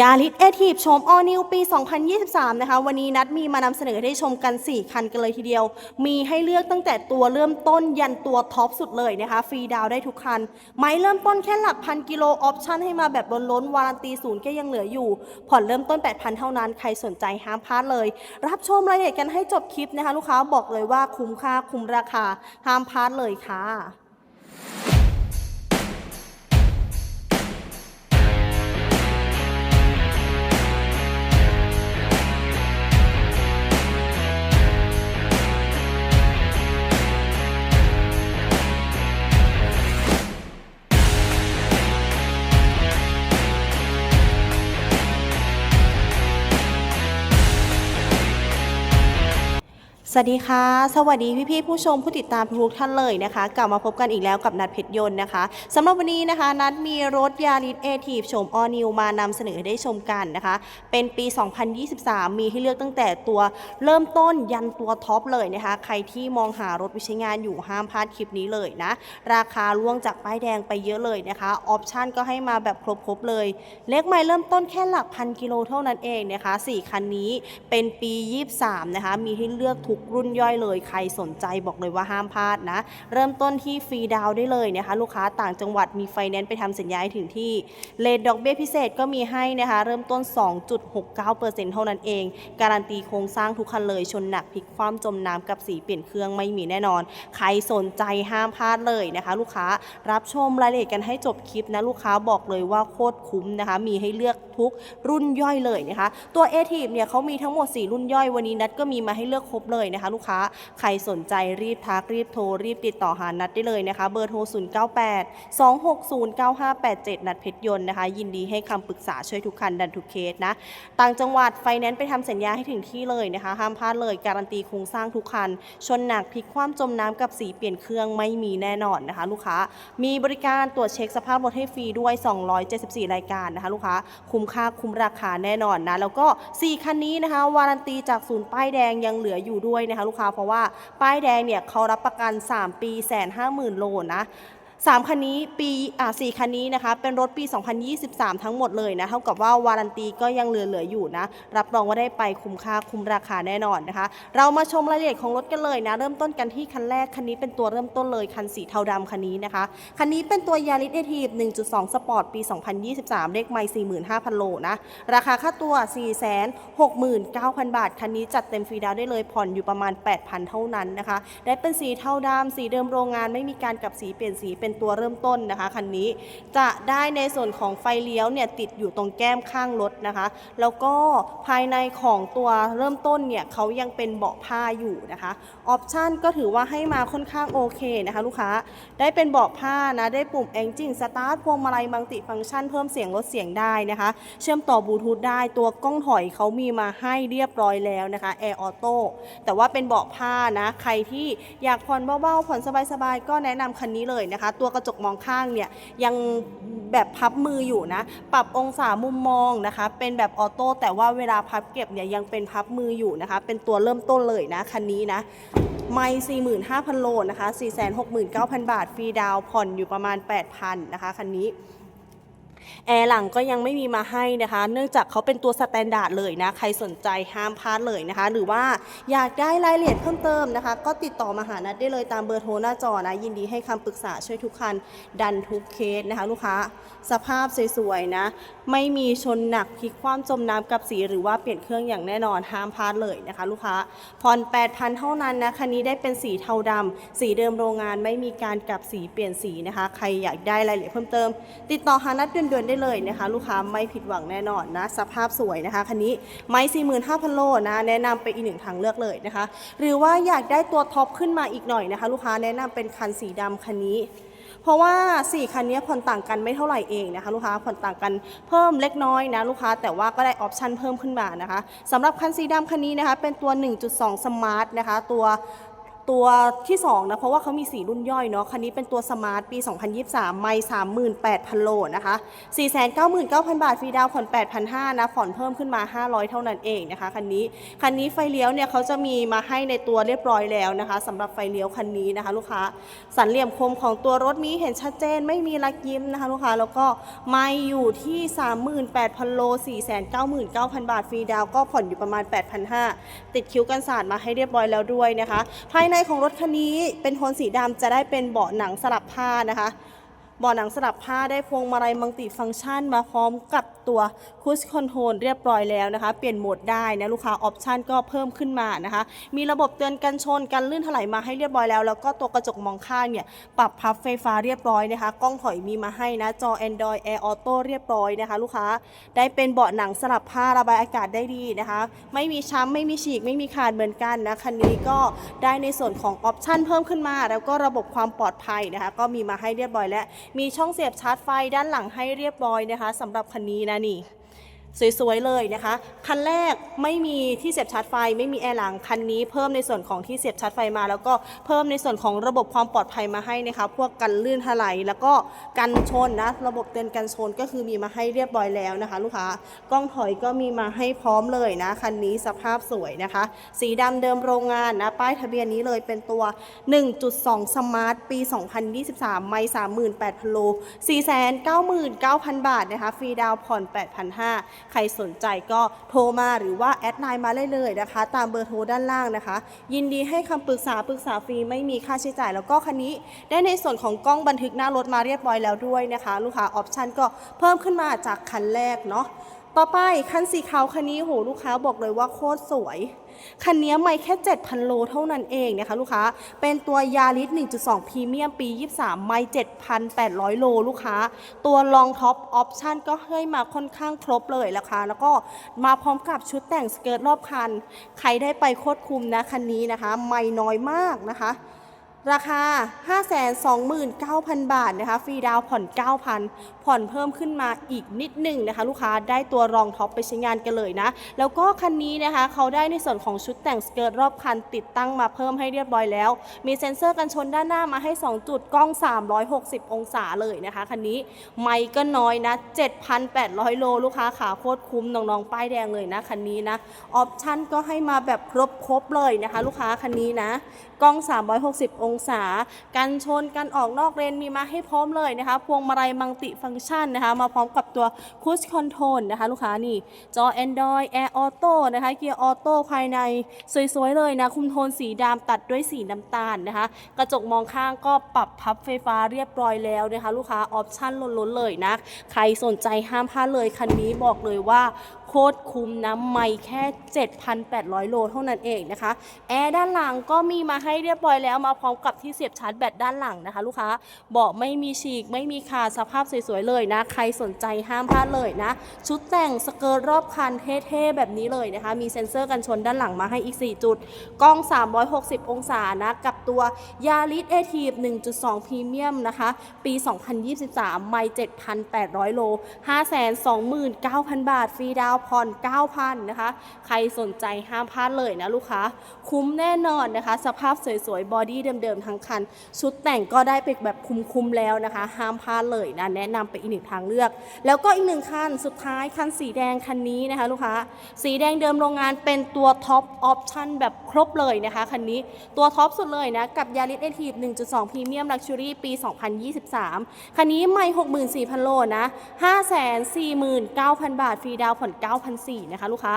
ยาริสเอทีฟชมออนิวปี 2023 นะคะ วันนี้นัดมีมานำเสนอให้ได้ชมกัน 4 คันกันเลยทีเดียว มีให้เลือกตั้งแต่ตัวเริ่มต้นยันตัวท็อปสุดเลยนะคะ ฟรีดาวได้ทุกคัน ไม้เริ่มต้นแค่หลักพันกิโลออปชั่นให้มาแบบล้นๆ วารันตีศูนย์ก็ยังเหลืออยู่ ผ่อนเริ่มต้น 8,000 เท่านั้น ใครสนใจห้ามพลาดเลย รับชมรายละเอียดกันให้จบคลิปนะคะ ลูกค้าบอกเลยว่าคุ้มค่าคุ้มราคาห้ามพลาดเลยค่ะ สวัสดีค่ะ สวัสดีพี่ๆผู้ชมผู้ติดตามทุกท่านเลยนะคะ กลับมาพบกันอีกแล้วกับนัดเพชรยนต์นะคะสำหรับวันนี้นะคะ นัดมีรถยาริสเอทีฟโฉมออนิวมานำเสนอได้ชมกันนะคะ เป็นปี 2023 มีให้เลือกตั้งแต่ตัวเริ่มต้นยันตัวท็อปเลยนะคะ ใครที่มองหารถไปใช้งานอยู่ห้ามพลาดคลิปนี้เลยนะ ราคาล่วงจากป้ายแดงไปเยอะเลยนะคะออปชั่นก็ให้มาแบบครบๆเลยเลขไม่เริ่มต้นแค่หลักพันกิโลเท่านั้นเองนะคะสี่คันนี้เป็นปี 23 นะคะมีให้เลือกทุกรุ่นย่อยเลย ใครสนใจบอกเลยว่าห้ามพลาดนะ เริ่มต้นที่ฟรีดาวได้เลยนะคะ ลูกค้าต่างจังหวัดมีไฟแนนซ์ไปทำสัญญาให้ถึงที่เลทดอกเบี้ยพิเศษก็มีให้นะคะ เริ่มต้น 2.69%เท่านั้นเอง การันตีโครงสร้างทุกคันเลยชนหนักพลิกคว่ำจมน้ำกับสีเปลี่ยนเครื่องไม่มีแน่นอน ใครสนใจห้ามพลาดเลยนะคะ ลูกค้ารับชมรายละเอียดกันให้จบคลิปนะลูกค้าบอกเลยว่าโคตรคุ้มนะคะ มีให้เลือกทุกรุ่นย่อยเลยนะคะ ตัว a t ทีเนี่ยเขามีทั้งหมด 4 รุ่นย่อยวันนี้นัดก็มีมาให้เลือกครบเลยนะนะคะ ลูกค้าใครสนใจรีบทักรีบโทรรีบติดต่อหานัดได้เลยนะคะ เบอร์โทร 098 260 9587 นัดเพชรยนต์นะคะ ยินดีให้คำปรึกษาช่วยทุกคันดันทุกเคสนะ ต่างจังหวัดไฟแนนซ์ไปทำสัญญาให้ถึงที่เลยนะคะ ห้ามพลาดเลยการันตีโครงสร้างทุกคัน ชนหนักพลิกคว่ำจมน้ำกับสีเปลี่ยนเครื่องไม่มีแน่นอนนะคะ ลูกค้ามีบริการตรวจเช็คสภาพรถให้ฟรีด้วย 274 รายการนะคะ ลูกค้าคุ้มค่าคุ้มราคาแน่นอนนะแล้วก็ 4 คันนี้นะคะ วารันตีจากศูนย์ป้ายแดงยังเหลืออยู่ด้วยนะคะลูกค้าเพราะว่าป้ายแดงเนี่ยเขารับประกัน 3 ปีแสนห้าหมื่นโลนะ สามคันนี้ปีอ่าสี่คันนี้นะคะเป็นรถปี 2023 ทั้งหมดเลยนะเท่ากับว่าวารันตีก็ยังเหลือๆอยู่นะรับรองว่าได้ไปคุ้มค่าคุ้มราคาแน่นอนนะคะ เรามาชมรายละเอียดของรถกันเลยนะเริ่มต้นกันที่คันแรกคันนี้เป็นตัวเริ่มต้นเลยคันสีเทาดำคันนี้นะคะคันนี้เป็นตัวยาริสเอทีฟ1.2 สปอร์ตปี 2023 เลขไม่45,000 โลนะราคาค่าตัว 469,000 บาท คันนี้จัดเต็มฟรีดาวได้เลยผ่อนอยู่ประมาณ 8,000 เท่านั้นนะคะได้เป็นสีเทาดำสีเดิมโรงงานไม่มีการกลับสีเปลี่ยนสีเป็น็นตัวเริ่มต้นนะคะคันนี้จะได้ในส่วนของไฟเลี้ยวเนี่ยติดอยู่ตรงแก้มข้างรถนะคะ แล้วก็ภายในของตัวเริ่มต้นเนี่ยเขายังเป็นเบาะผ้าอยู่นะคะออปชันก็ถือว่าให้มาค่อนข้างโอเคนะคะลูกค้าได้เป็นเบาะผ้านะได้ปุ่ม Engine Start พวงมาลัยมัลติฟังก์ชันเพิ่มเสียงลดเสียงได้นะคะ เชื่อมต่อบลูทูธได้ตัวกล้องถอยเขามีมาให้เรียบร้อยแล้วนะคะ Air Auto แต่ว่าเป็นเบาะผ้านะใครที่อยากผ่อนเบาๆผ่อนสบายๆก็แนะนำคันนี้เลยนะคะตัวกระจกมองข้างเนี่ยยังแบบพับมืออยู่นะ ปรับองศามุมมองนะคะ เป็นแบบออโต้แต่ว่าเวลาพับเก็บเนี่ยยังเป็นพับมืออยู่นะคะ เป็นตัวเริ่มต้นเลยนะคันนี้นะไม่45,000 โลนะคะ 469,000 บาท ฟรีดาวผ่อนอยู่ประมาณ 8,000 นะคะ คันนี้ แอร์หลังก็ยังไม่มีมาให้นะคะ เนื่องจากเขาเป็นตัวสแตนดาร์ดเลยนะ ใครสนใจห้ามพลาดเลยนะคะ หรือว่าอยากได้รายละเอียดเพิ่มเติมนะคะ ก็ติดต่อมาหานัดได้เลยตามเบอร์โทรหน้าจอนะ ยินดีให้คำปรึกษาช่วยทุกคัน ดันทุกเคสนะคะ ลูกค้า สภาพสวยๆนะ ไม่มีชนหนักพลิกคว่ำจมน้ำกับสีหรือว่าเปลี่ยนเครื่องอย่างแน่นอนห้ามพลาดเลยนะคะ ลูกค้าผ่อน8,000เท่านั้นนะคันนี้ได้เป็นสีเทาดำสีเดิมโรงงานไม่มีการกลับสีเปลี่ยนสีนะคะ ใครอยากได้รายละเอียดเพิ่มเติม ติดต่อหานัดด่วนๆได้เลยนะคะ ลูกค้าไม่ผิดหวังแน่นอนนะสภาพสวยนะคะคันนี้ไม่45,000โลนะแนะนำไปอีกหนึ่งทางเลือกเลยนะคะ หรือว่าอยากได้ตัวท็อปขึ้นมาอีกหน่อยนะคะ ลูกค้าแนะนำเป็นคันสีดำคันนี้เพราะว่า 4 คันนี้ผ่อนต่างกันไม่เท่าไหร่เองนะคะ ลูกค้าผ่อนต่างกันเพิ่มเล็กน้อยนะลูกค้าแต่ว่าก็ได้ออปชันเพิ่มขึ้นมานะคะสำหรับคันสีดำคันนี้นะคะ เป็นตัว 1.2สมาร์ทนะคะ ตัว ตัวที่2นะเพราะว่าเขามีสีรุ่นย่อยเนาะคันนี้เป็นตัวสมาร์ทปี 2023 ไม่ 38,000 โลนะคะ 499,000 บาทฟรีดาวผ่อน 8,500นะผ่อนเพิ่มขึ้นมา 500 เท่านั้นเองนะคะคันนี้คันนี้ไฟเลี้ยวเนี่ยเขาจะมีมาให้ในตัวเรียบร้อยแล้วนะคะสำหรับไฟเลี้ยวคันนี้นะคะ ลูกค้าสันเหลี่ยมคมของตัวรถนี้เห็นชัดเจนไม่มีรักยิ้มนะคะลูกค้าแล้วก็ไม่อยู่ที่ 38,000 โล 499,000 บาทฟรีดาวก็ผ่อนอยู่ประมาณ 8,500ติดคิ้วกันสาดมาให้เรียบร้อยแล้วด้วยนะคะภายในของรถคันนี้เป็นโทนสีดำจะได้เป็นเบาะหนังสลับผ้านะคะ เบาะหนังสลับผ้าได้พวงมาลัยมัลติฟังก์ชันมาพร้อมกับตัวคูชคอนโทรลเรียบร้อยแล้วนะคะ เปลี่ยนโหมดได้นะลูกค้าออปชันก็เพิ่มขึ้นมานะคะ มีระบบเตือนกันชนกันลื่นถลายมาให้เรียบร้อยแล้ว แล้วก็ตัวกระจกมองข้างเนี่ย ปรับพับไฟฟ้าเรียบร้อยนะคะ กล้องถอยมีมาให้นะ จอ Android Air Auto เรียบร้อยนะคะ ลูกค้า ได้เป็นเบาะหนังสลับผ้าระบายอากาศได้ดีนะคะ ไม่มีช้ำไม่มีฉีกไม่มีขาดเหมือนกันนะ คันนี้ก็ได้ในส่วนของออปชันเพิ่มขึ้นมา แล้วก็ระบบความปลอดภัยนะคะ ก็มีมาให้เรียบร้อยแล้วมีช่องเสียบชาร์จไฟด้านหลังให้เรียบร้อยนะคะสำหรับคันนี้นะนี่ สวยๆเลยนะคะ คันแรกไม่มีที่เสียบชาร์จไฟ ไม่มีแอร์หลังคันนี้เพิ่มในส่วนของที่เสียบชาร์จไฟมา แล้วก็เพิ่มในส่วนของระบบความปลอดภัยมาให้นะคะ พวกกันลื่นถลายแล้วก็กันชนนะ ระบบเตือนกันชนก็คือมีมาให้เรียบร้อยแล้วนะคะ ลูกค้ากล้องถอยก็มีมาให้พร้อมเลยนะคันนี้สภาพสวยนะคะ สีดำเดิมโรงงานนะป้ายทะเบียนนี้เลยเป็นตัว 1.2สมาร์ทปี 2023 ไม่38,000โล499,000 บาทนะคะฟรีดาวผ่อน 8,500ใครสนใจก็โทรมาหรือว่าแอดไลน์มาได้เลยนะคะ ตามเบอร์โทรด้านล่างนะคะ ยินดีให้คำปรึกษาปรึกษาฟรีไม่มีค่าใช้จ่าย แล้วก็คันนี้ได้ในส่วนของกล้องบันทึกหน้ารถมาเรียบร้อยแล้วด้วยนะคะ ลูกค้าออปชันก็เพิ่มขึ้นมาจากคันแรกเนาะต่อไปคันสีขาวคันนี้โหลูกค้าบอกเลยว่าโคตรสวย คันนี้ไม่แค่ 7,000 โลเท่านั้นเองนะคะลูกค้า เป็นตัวยาริส1.2 พรีเมียมปี 23 ไม่ 7,800 โลลูกค้า ตัวลองท็อปออปชั่นก็ให้มาค่อนข้างครบเลยราคาแล้วก็มาพร้อมกับชุดแต่งสเกิร์ตรอบคัน ใครได้ไปโคตรคุ้มนะคันนี้นะคะ ไม่น้อยมากนะคะราคา 529,000 บาทนะคะ ฟรีดาวผ่อน 9,000 ผ่อนเพิ่มขึ้นมาอีกนิดหนึ่งนะคะ ลูกค้าได้ตัวรองท็อปไปใช้งานกันเลยนะ แล้วก็คันนี้นะคะเขาได้ในส่วนของชุดแต่งสเกิร์ตรอบคันติดตั้งมาเพิ่มให้เรียบร้อยแล้ว มีเซ็นเซอร์กันชนด้านหน้ามาให้ 2 จุดกล้อง 360 องศาเลยนะคะคันนี้ไม่ก็น้อยนะ 7,800 โล ลูกค้าขาโคตรคุ้มน้องๆ ป้ายแดงเลยนะคันนี้นะออปชั่นก็ให้มาแบบครบๆเลยนะคะ ลูกค้าคันนี้นะกล้อง 360 องศา กันชนกันออกนอกเลนมีมาให้พร้อมเลยนะคะพวงมาลัยมัลติฟังก์ชันนะคะ มาพร้อมกับตัวคูชคอนโทรลนะคะ ลูกค้านี่ จอ Android Air Auto นะคะ เกียร์ออโต้ภายในสวยๆเลยนะ คุมโทนสีดำตัดด้วยสีน้ำตาลนะคะ กระจกมองข้างก็ปรับพับไฟฟ้าเรียบร้อยแล้วนะคะ ลูกค้าออปชั่นล้นๆเลยนะ ใครสนใจห้ามพลาดเลยคันนี้บอกเลยว่าโคตรคุ้มนะไม่แค่ 7,800 โลเท่านั้นเองนะคะ แอร์ด้านหลังก็มีมาให้เรียบร้อยแล้วมาพร้อมกับที่เสียบชาร์จแบตด้านหลังนะคะ ลูกค้าเบาะไม่มีฉีกไม่มีขาดสภาพสวยๆเลยนะ ใครสนใจห้ามพลาดเลยนะ ชุดแต่งสเกิร์ตรอบคันเท่ๆแบบนี้เลยนะคะ มีเซ็นเซอร์กันชนด้านหลังมาให้อีก 4 จุด กล้อง 360 องศานะ กับตัวยาริสเอทีฟ1.2 พรีเมียมนะคะ ปี 2023 ไม่ 7,800 โล 529,000 บาทฟรีดาวผ่อน9,000นะคะ ใครสนใจห้ามพลาดเลยนะลูกค้า คุ้มแน่นอนนะคะ สภาพสวยๆ บอดี้เดิมๆ ทั้งคัน ชุดแต่งก็ได้ไปแบบคุ้มๆ แล้วนะคะ ห้ามพลาดเลยนะ แนะนำไปอีกหนึ่งทางเลือก แล้วก็อีกหนึ่งคัน สุดท้ายคันสีแดงคันนี้นะคะลูกค้า สีแดงเดิมโรงงานเป็นตัวท็อปออปชั่นแบบครบเลยนะคะคันนี้ ตัวท็อปสุดเลยนะ กับยาริสเอทีฟ1.2พรีเมียมลักชัวรี่ปี 2023 คันนี้ไม่ 64,000 โลนะ 549,000 บาท ฟรีดาวน์ผ่อน9,004นะคะลูกค้า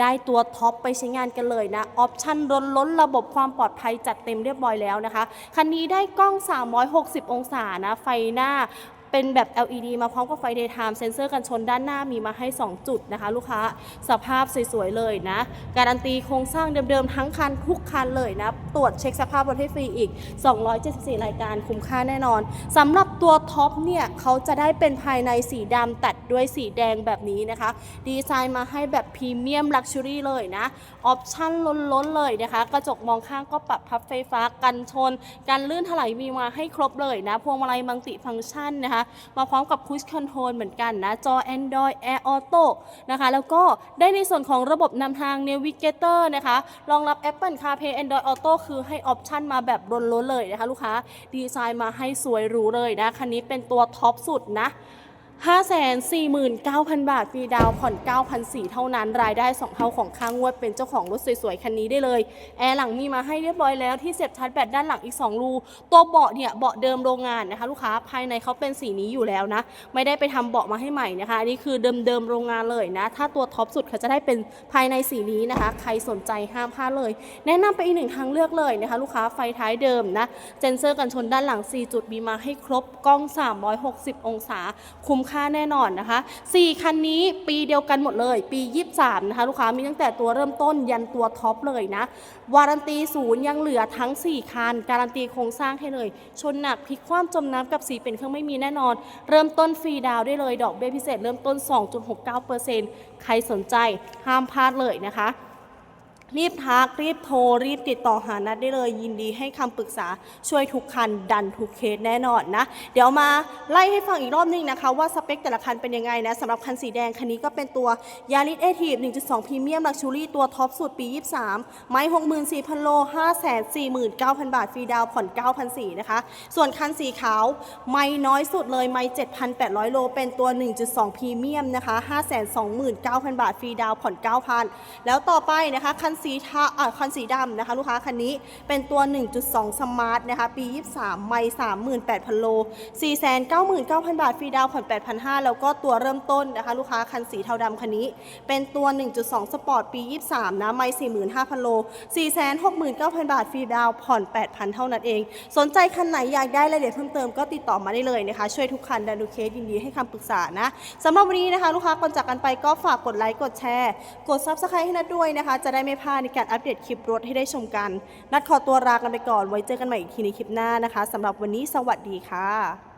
ได้ตัวท็อปไปใช้งานกันเลยนะ ออปชั่นล้นล้นระบบความปลอดภัยจัดเต็มเรียบร้อยแล้วนะคะ คันนี้ได้กล้อง 360 องศานะ ไฟหน้า เป็นแบบ LED มาพร้อมกับไฟ daytime เซ็นเซอร์กันชนด้านหน้ามีมาให้ 2 จุดนะคะ ลูกค้าสภาพสวยๆเลยนะ การันตีโครงสร้างเดิมๆทั้งคันทุกคันเลยนะ ตรวจเช็คสภาพรถให้ฟรีอีก 274 รายการคุ้มค่าแน่นอนสำหรับตัวท็อปเนี่ยเขาจะได้เป็นภายในสีดำตัดด้วยสีแดงแบบนี้นะคะ ดีไซน์มาให้แบบพรีเมียมลักชัวรี่เลยนะ ออปชั่นล้นๆเลยนะคะ กระจกมองข้างก็ปรับพับไฟฟ้ากันชนการลื่นถลายมีมาให้ครบเลยนะ พวงมาลัยมัลติฟังก์ชันนะคะมาพร้อมกับ Cruise Control เหมือนกันนะ จอ Android Air Auto นะคะ แล้วก็ได้ในส่วนของระบบนำทาง Navigator นะคะ รองรับ Apple CarPlay Android Auto คือให้ออปชันมาแบบล้นๆเลยนะคะ ลูกค้า ดีไซน์มาให้สวยหรูเลยนะ คันนี้เป็นตัวท็อปสุดนะ 549,000 บาทฟรีดาวผ่อน9,400 เท่านั้น รายได้ 2 เท่าของค่างวดเป็นเจ้าของรถสวยๆ คันนี้ได้เลย แอร์หลังมีมาให้เรียบร้อยแล้วที่เสียบชาร์จแบตด้านหลังอีก 2 รู ตัวเบาะเนี่ยเบาะเดิมโรงงานนะคะ ลูกค้าภายในเขาเป็นสีนี้อยู่แล้วนะ ไม่ได้ไปทำเบาะมาให้ใหม่นะคะ อันนี้คือเดิมๆโรงงานเลยนะ ถ้าตัวท็อปสุดเขาจะได้เป็นภายในสีนี้นะคะ ใครสนใจห้ามพลาดเลย แนะนำไปอีกหนึ่งทางเลือกเลยนะคะ ลูกค้าไฟท้ายเดิมนะเจนเซอร์กันชนด้านหลัง 4 จุดมีมาให้ครบกล้อง 360 องศา คุ้มค่าแน่นอนนะคะ 4 คันนี้ปีเดียวกันหมดเลย ปี 23 นะคะ ลูกค้ามีตั้งแต่ตัวเริ่มต้นยันตัวท็อปเลยนะ วารันตีศูนย์ยังเหลือทั้ง 4 คัน การันตีโครงสร้างให้เลย ชนหนักพลิกคว่ำจมน้ำกับสีเป็นเครื่องไม่มีแน่นอน เริ่มต้นฟรีดาวได้เลย ดอกเบี้ยพิเศษเริ่มต้น 2.69%ใครสนใจห้ามพลาดเลยนะคะ รีบทัก รีบโทร รีบติดต่อหานัดได้เลยยินดีให้คำปรึกษาช่วยทุกคันดันทุกเคสแน่นอนนะ เดี๋ยวมาไล่ให้ฟังอีกรอบนึงนะคะ ว่าสเปคแต่ละคันเป็นยังไงนะสำหรับคันสีแดง คันนี้ก็เป็นตัวยาริสเอทีฟ1.2พรีเมียมลักชูรี่ตัวท็อปสุดปี 23 ไม้ 64,000 โล 549,000 บาท ฟรีดาวผ่อน 9,400 นะคะ ส่วนคันสีขาว ไม่น้อยสุดเลยไม่7,800 โล เป็นตัว 1.2พรีเมียมนะคะ 529,000 บาท ฟรีดาวผ่อน 9,000 แล้วต่อไปนะคะคันสีทาอ่าคันสีดำนะคะ ลูกค้าคันนี้เป็นตัว 1.2 สมาร์ทนะคะ ปี 23 ไม่ 38,000 โล 499,000 บาท ฟรีดาวผ่อน 8,500 แล้วก็ตัวเริ่มต้นนะคะ ลูกค้าคันสีเทาดำคันนี้ เป็นตัว 1.2 สปอร์ต ปี 23 นะ ไม่ 45,000 โล 469,000 บาท ฟรีดาวผ่อน 8,000 เท่านั้นเอง สนใจคันไหนอยากได้รายละเอียดเพิ่มเติมก็ติดต่อมาได้เลยนะคะ ช่วยทุกคันดันดูเคสยินดีให้คำปรึกษานะสำหรับวันนี้นะคะ ลูกค้าก่อนจากกันไปก็ฝากกดไลค์กดแชร์ กด Subscribe ให้นัดด้วยนะคะ จะได้ไม่พลาดในการอัปเดตคลิปรถให้ได้ชมกัน นัดขอตัวลากันไปก่อนไว้เจอกันใหม่อีกทีในคลิปหน้านะคะสำหรับวันนี้สวัสดีค่ะ